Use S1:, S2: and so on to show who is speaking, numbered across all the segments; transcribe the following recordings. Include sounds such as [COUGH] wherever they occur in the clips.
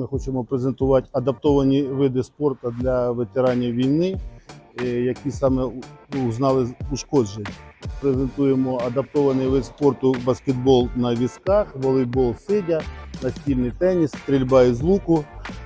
S1: Ми хочемо презентувати адаптовані види спорту для ветеранів війни, е, які саме ну, знали ушкоджень. Презентуємо адаптований вид спорту баскетбол на візках, волейбол сидя, настільний теніс, стрільба із луку,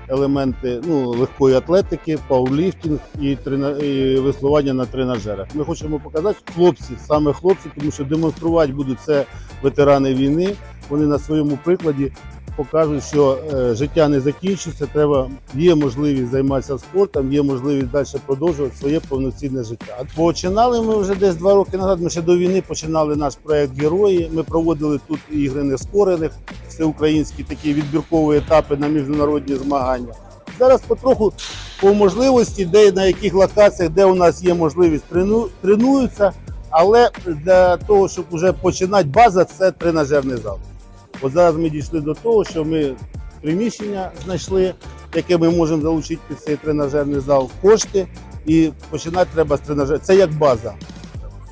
S1: елементи ну, легкої атлетики, пауерліфтинг і, трена... і веслування на тренажерах. Ми хочемо показати хлопці, саме хлопці, тому що демонструвати будуть це ветерани війни. Вони на своєму прикладі покажуть, що е, життя не закінчиться. Треба є можливість займатися спортом, є можливість далі продовжувати своє повноцінне життя. Починали ми вже десь два роки назад. Ми ще до війни починали наш проект Герої. Ми проводили тут ігри нескорених, всеукраїнські такі відбіркові етапи на міжнародні змагання. Зараз потроху по можливості, де на яких локаціях, де у нас є можливість трену, тренуються. Але для того, щоб вже починати база, це тренажерний зал. От зараз ми дійшли до того, що ми приміщення знайшли, яке ми можемо залучити під цей тренажерний зал кошти, і починати треба з тренажеру. Це як база.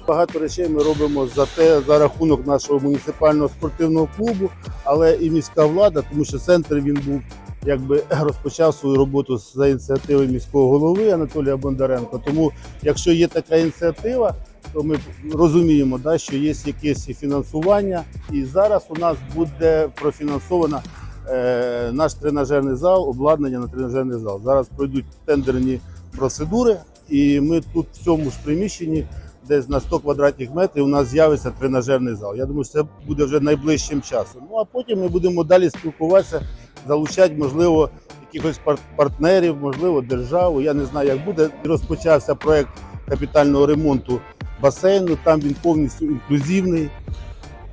S1: Багато речей ми робимо за те за рахунок нашого муніципального спортивного клубу, але і міська влада, тому що центр він був якби [CLEARS THROAT] розпочав свою роботу за ініціативи міського голови Анатолія Бондаренка. Тому, якщо є така ініціатива, то ми розуміємо, да, що є якесь фінансування, і зараз у нас буде профінансовано е, наш тренажерний зал, обладнання на тренажерний зал. Зараз пройдуть тендерні процедури, і ми тут в цьому ж приміщенні, десь на 100 квадратних метрів, у нас з'явиться тренажерний зал. Я думаю, що це буде вже найближчим часом. Ну а потім ми будемо далі спілкуватися, залучати, можливо, якихось партнерів, можливо, державу. Я не знаю, як буде. Розпочався проект капітального ремонту басейну. Там він повністю інклюзивний.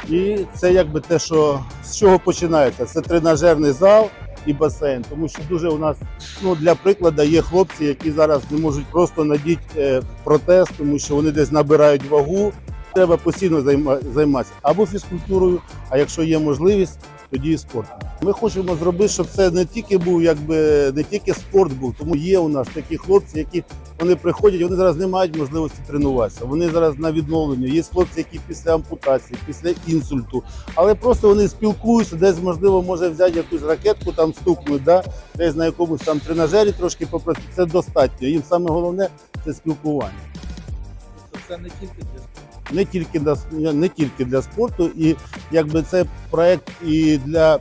S1: І це якби те, що з чого починається. Це тренажерний зал і басейн. Тому що дуже у нас, ну для прикладу, є хлопці, які зараз не можуть просто надіти е, протез, тому що вони десь набирають вагу. Треба постійно займатися або фізкультурою, а якщо є можливість, тоді і спортом. Ми хочемо зробити, щоб це не тільки був, якби не тільки спорт був, тому є у нас такі хлопці, які вони приходять, вони зараз не мають можливості тренуватися. Вони зараз на відновленні. Є хлопці, які після ампутації, після інсульту, але просто вони спілкуються, десь можливо може взяти якусь ракетку, там стукнуть, да? десь на якомусь там тренажері трошки попросити. Це достатньо. Їм саме головне це спілкування.
S2: Тобто це не тільки для спорту.
S1: не тільки для не тільки для спорту, і якби це проект і для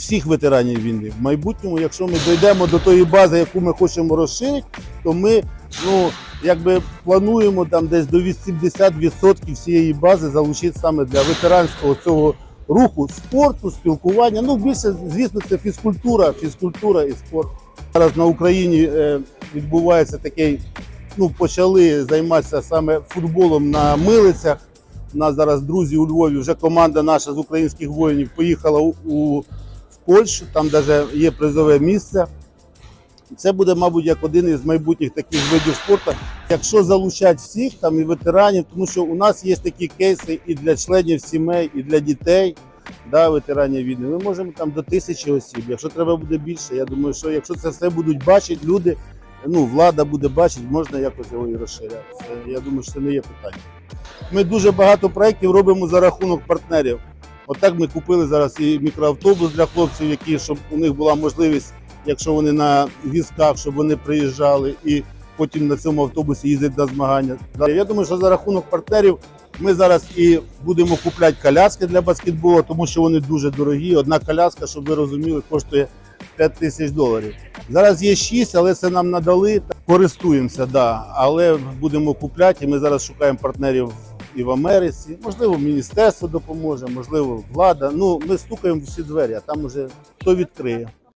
S1: всіх ветеранів війни. В майбутньому, якщо ми дійдемо до тої бази, яку ми хочемо розширити, то ми ну якби плануємо там десь до 80% всієї бази залучити саме для ветеранського цього руху, спорту, спілкування. Ну більше, звісно, це фізкультура, фізкультура і спорт. Зараз на Україні е, відбувається такий ну, почали займатися саме футболом на милицях. У нас зараз друзі у Львові, вже команда наша з українських воїнів поїхала у, у в Польщу, там навіть є призове місце. Це буде, мабуть, як один із майбутніх таких видів спорту. Якщо залучати всіх там і ветеранів, тому що у нас є такі кейси і для членів сімей, і для дітей, да, ветеранів війни. Ми можемо там до тисячі осіб. Якщо треба буде більше, я думаю, що якщо це все будуть бачити люди, ну, влада буде бачити, можна якось його і розширяти. Це, я думаю, що це не є питання. Ми дуже багато проєктів робимо за рахунок партнерів. Отак ми купили зараз і мікроавтобус для хлопців, які щоб у них була можливість, якщо вони на візках, щоб вони приїжджали і потім на цьому автобусі їздять на змагання. Я думаю, що за рахунок партнерів ми зараз і будемо купляти коляски для баскетболу, тому що вони дуже дорогі. Одна коляска, щоб ви розуміли, коштує 5 тисяч доларів. Зараз є 6, але це нам надали. Користуємося, да. але будемо купляти. І ми зараз шукаємо партнерів і в Америці. Можливо, міністерство допоможе, можливо, влада. Ну, ми стукаємо всі двері, а там уже хто відкриє.